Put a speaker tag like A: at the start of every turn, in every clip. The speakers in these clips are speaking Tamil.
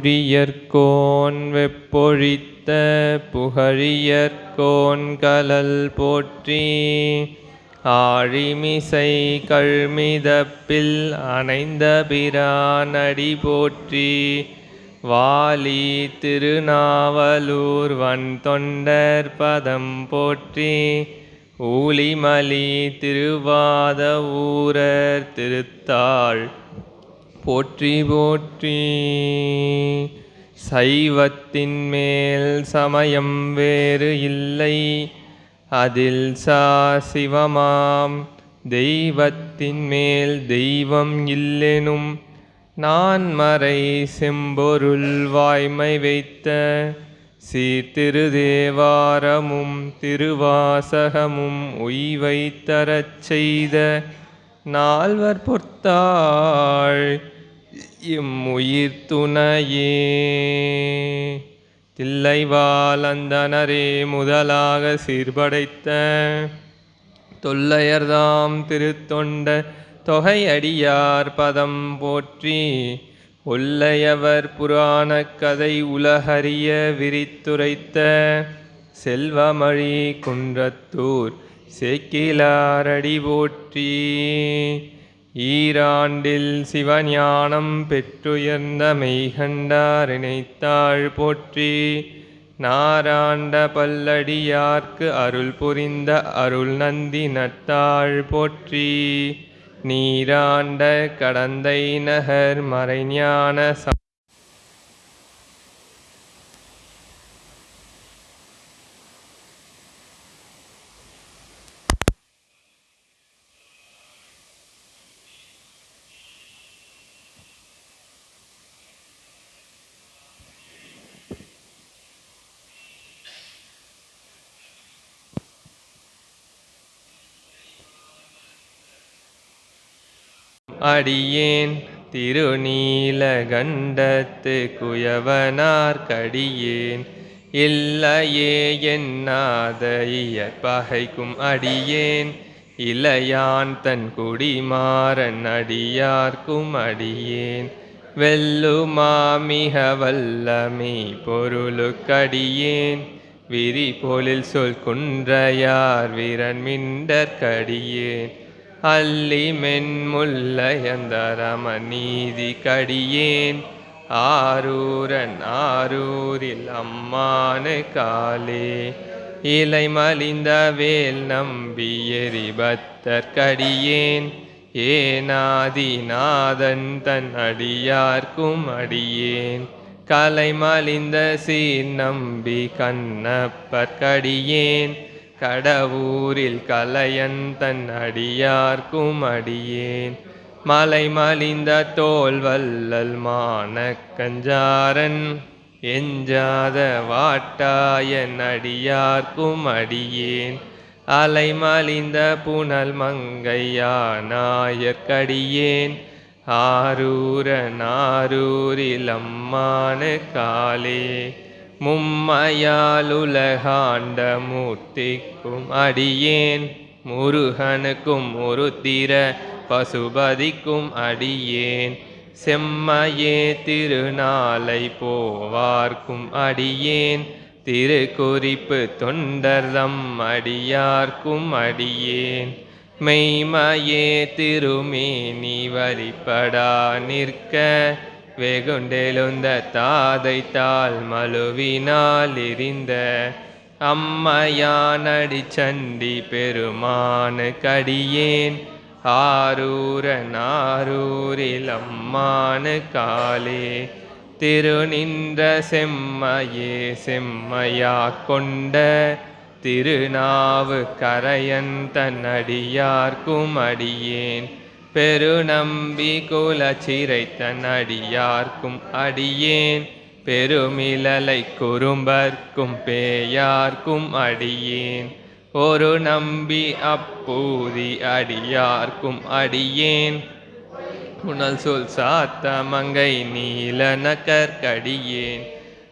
A: பூழியர்கோன் வெப்பொழித்த புகழியற்கோன் கலல் போற்றி ஆழிமிசை கழ்மிதப்பில் அணைந்த பிரானடி போற்றி வாலி திருநாவலூர் வன் தொண்டர் பதம் போற்றி ஊலிமலி திருவாத ஊரர் திருத்தாள் போற்றி போற்றி. சைவத்தின் மேல் சமயம் வேறு இல்லை. அதில் சா சிவமாம். தெய்வத்தின் மேல் தெய்வம் இல்லெனும். நான் மறை செம்பொருள் வாய்மை வைத்த சீர்திருதேவாரமும் திருவாசகமும் உய்வை தரச் செய்த நால்வர் பொத்தாள் இம்முயிர் துணையே. தில்லைவாலந்தனரே முதலாக சீர்படைத்த தொல்லையர்தாம் திருத்தொண்ட தொகையடியார் பதம் போற்றி ஒல்லையவர் புராணக் கதை உலகறிய விரித்துரைத்த செல்வமழி குன்றத்தூர் சேக்கிலாரடி போற்றி. ஈராண்டில் சிவஞானம் பெற்றுயர்ந்த மெய்கண்டார் இணைத்தாள் போற்றி. நாராண்ட பல்லடியார்க்கு அருள் புரிந்த அருள் நந்தி நட்டாள் போற்றி. நீராண்ட கடந்தை நகர் மறைஞான அடியேன் திருநீல கண்டத்து குயவனார் கடியேன். இல்லையே என்னாத பகைக்கும் அடியேன். இளையான் தன் குடிமாறன் அடியார்க்கும் அடியேன். வெல்லுமாமிக வல்லமே பொருளுக்கடியேன் விரி போலில் சொல் குன்றையார் வீரன் மிண்டற்கடியேன் அல்லி மென்முல்லையந்தரம நீதி கடியேன். ஆரூரன் ஆரூரில் அம்மானு காலே. இலை மலிந்த வேல் நம்பி எரிபத்தற்கடியேன் ஏனாதிநாதன் தன் அடியார்க்கும் அடியேன். கலை மலிந்த சீர் நம்பி கண்ணப்பற்கடியேன் கடவுரில் கலையன் தன் அடியார்க்கும் அடியேன். மலை மலிந்த தோல் வல்லல் மானக்கஞ்சாரன் எஞ்சாத வாட்டாயன் அடியார்க்கும் அடியேன். அலை மலிந்த புனல் மங்கையானாயற்கடியேன் ஆரூர நாரூரில் அம்மான காலே. மும்மையாலுலகாண்ட மூர்த்திக்கும் அடியேன். முருகனுக்கும் முருத்திர பசுபதிக்கும் அடியேன். செம்மையே திருநாளை போவார்க்கும் அடியேன். திருக்குறிப்பு தொண்டர்தம் அடியார்க்கும் அடியேன். மெய்மையே திருமேனி வழிபடா நிற்க. வெகுண்டெழுந்த தாதைத்தால் மலுவினால் இருந்த அம்மையானடி சண்டி பெருமானு கடியேன் ஆரூர நாரூரில் அம்மானு காலே திருநின்ற செம்மையே செம்மையா கொண்ட திருநாவு கரையன் தன்னடியார்க்கும் அடியேன். பெருநம்பி குலச்சிறை தன் அடியார்க்கும் அடியேன். பெருமிழலை குறும்பர்க்கும் பேயார்க்கும் அடியேன். ஒரு நம்பி அப்பூதி அடியார்க்கும் அடியேன். புனல் சொல் சாத்த மங்கை நீல நகர்கடியேன்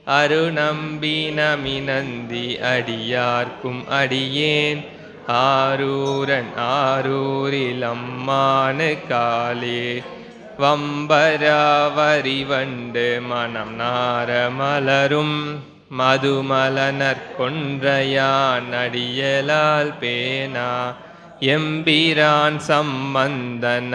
A: அருநம்பி நமினந்தி அடியார்க்கும் அடியேன். ஆரூரன் ஆரூரில் அம்மானு காலே. வம்பராவரி வண்டு மனம் நார மலரும். மதுமலனர் கொன்றையான் அடியலால் பேனா. எம்பிரான் சம்பந்தன்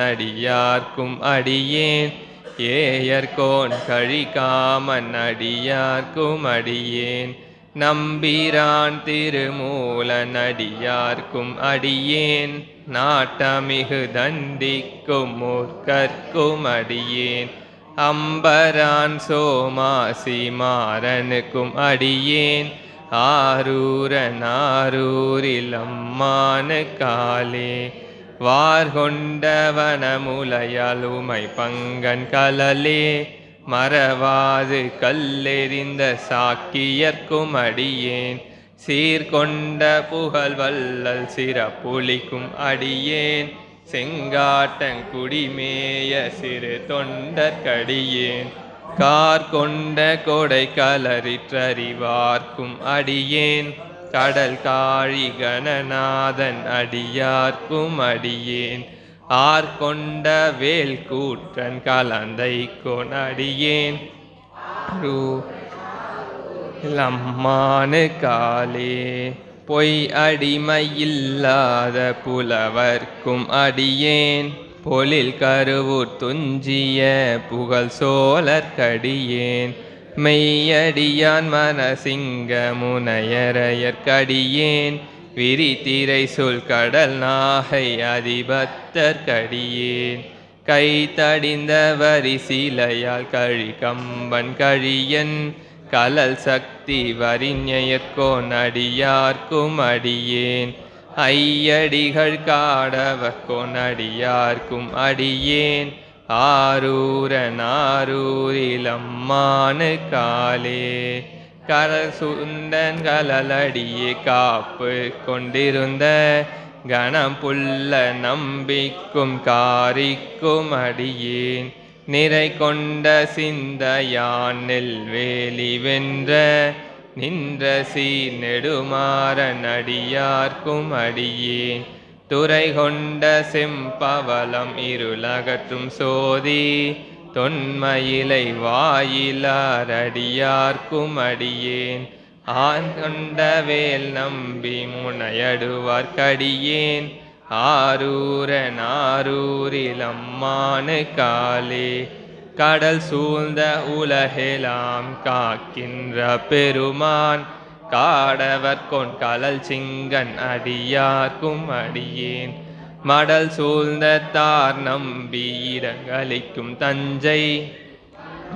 A: நம்பிரான் திருமூலன் அடியார்க்கும் அடியேன். நாட்டமிகு தண்டிக்கும் மூர்க்கர்க்கும் அடியேன். அம்பரான் சோமாசி மாறனுக்கும் அடியேன். ஆரூரன் ஆரூரில் அம்மானு காலே. வார்கொண்டவனமுலையால் உமை பங்கன் கலலே. மறவாது கல்லெறிந்த சாக்கியர்க்கும் அடியேன். சீர்கொண்ட புகழ் வல்லல் சிறப்புலிக்கும் அடியேன். செங்காட்டங்குடிமேய சிறு தொண்டற்கடியேன் கார் கொண்ட கொடை கலரிற்றறிவார்க்கும் அடியேன். கடல் காழி கணநாதன் அடியார்க்கும் அடியேன். ஆர்கொண்ட வேல் கூற்றன் கலந்தை கொனடியேன். அம்மானு காலே பொய் அடிமையில்லாத புலவர்க்கும் அடியேன். பொலில் கருவூர் துஞ்சிய புகழ் சோழற்கடியேன் மெய்யடியான் மனசிங்க முனையரையற்கடியேன் விரித்திரை சொல் கடல் நாகை அதிபத்தர் கடியேன். கை தடிந்த வரி வரிசிலையால் கழி கம்பன் கழியன். கலல் சக்தி வரிஞயற்கோன் அடியார்க்கும் அடியேன் ஐயடிகள் காடவர் கொனடியார்க்கும் அடியேன். ஆரூரன் ஆரூரில் அம்மானு காலே. கரசுந்தன் சுந்தன் கலலடியே காப்பு கொண்டிருந்த கணம் புல்ல நம்பிக்கும் காரிக்கும் அடியேன். நிறை கொண்ட சிந்தையான் நெல்வேலி வென்ற நின்ற சீ நெடுமாறன் அடியார்க்கும் அடியேன். துறை கொண்ட செம்பவலம் இருளகற்றும் சோதி தொன்மயிலை வாயிலாரடியார்க்கும் அடியேன். ஆண் கொண்டவேல் நம்பி முனையடுவார்க்கடியேன் ஆரூரன் ஆரூரில் அம்மானு காலே. கடல் சூழ்ந்த உலகெலாம் காக்கின்ற பெருமான். காடவர் கொன் கலல் சிங்கன் அடியார்க்கும் அடியேன். மடல் சூழ்ந்த தார் நம்பி இடங்களிக்கும் தஞ்சை.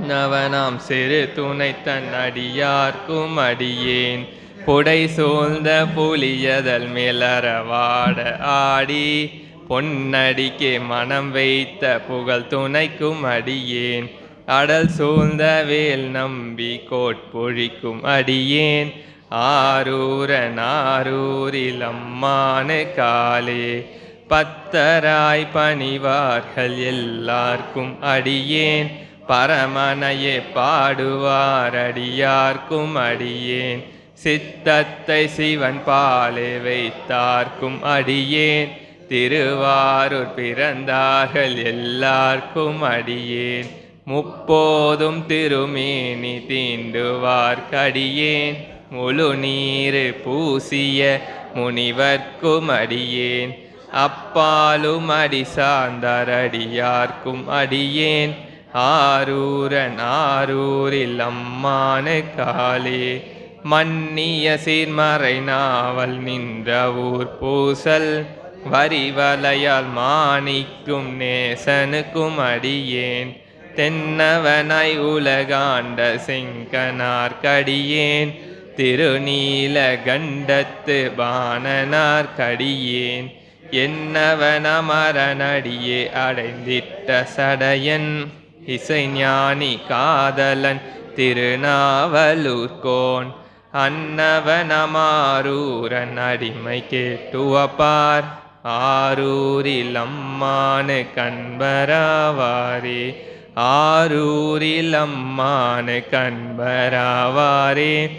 A: நவனாம் சிறு துணை தன் அடியார்க்கும் அடியேன். புடை சூழ்ந்த புலியதல் மேலறவாட ஆடி. பொன்னடிக்கே மனம் வைத்த புகழ் துணைக்கும் அடியேன். அடல் சூழ்ந்த வேல் நம்பி கோட்பொழிக்கும் அடியேன். ஆரூரன் ஆரூரில் அம்மானு காலே. பத்தராய் பணிவார்கள் எல்லார்க்கும் அடியேன். பரமனையே பாடுவார் அடியார்க்கும் அடியேன். சித்தத்தை சிவன் பாலே வைத்தார்க்கும் அடியேன். திருவாரூர் பிறந்தார்கள் எல்லார்க்கும் அடியேன். முப்போதும் திருமேனி தீண்டுவார்க்கடியேன். முழு நீர் பூசிய முனிவர்க்கும் அடியேன். அப்பாலும் அடி சார்ந்தரடியார்க்கும் அடியேன். ஆரூரன் ஆரூரில் அம்மான காலே. மன்னிய சீர்மறை நாவல் நின்ற ஊர் பூசல். வரிவலையால் மாணிக்கும் நேசனுக்கும் அடியேன். தென்னவனாய் உலகாண்ட செங்கனார்க்கடியேன் திருநீல கண்டத்து பாணனார்க்கடியேன் என்னவனமரனடியே அடைந்திட்ட சடையன்? இசைஞானி காதலன் திருநாவலூர்கோன். அன்னவனமாரூரன் அடிமை கேட்டுவப்பார். ஆரூரில் அம்மானு கண்பராவாரே. ஆரூரில் அம்மானு கண்பராவாரே.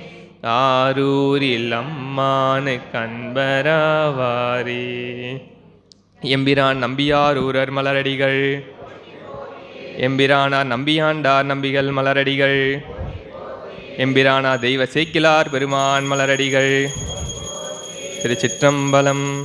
A: ஆரூரில் அம்மானு கண்பராவாரே. எம்பிரான் நம்பியார் ஊரர் மலரடிகள். எம்பிரானார் நம்பியாண்டார் நம்பிகள் மலரடிகள். எம்பிரானா தெய்வ சேக்கிலார் பெருமான் மலரடிகள். திருச்சிற்றம்பலம்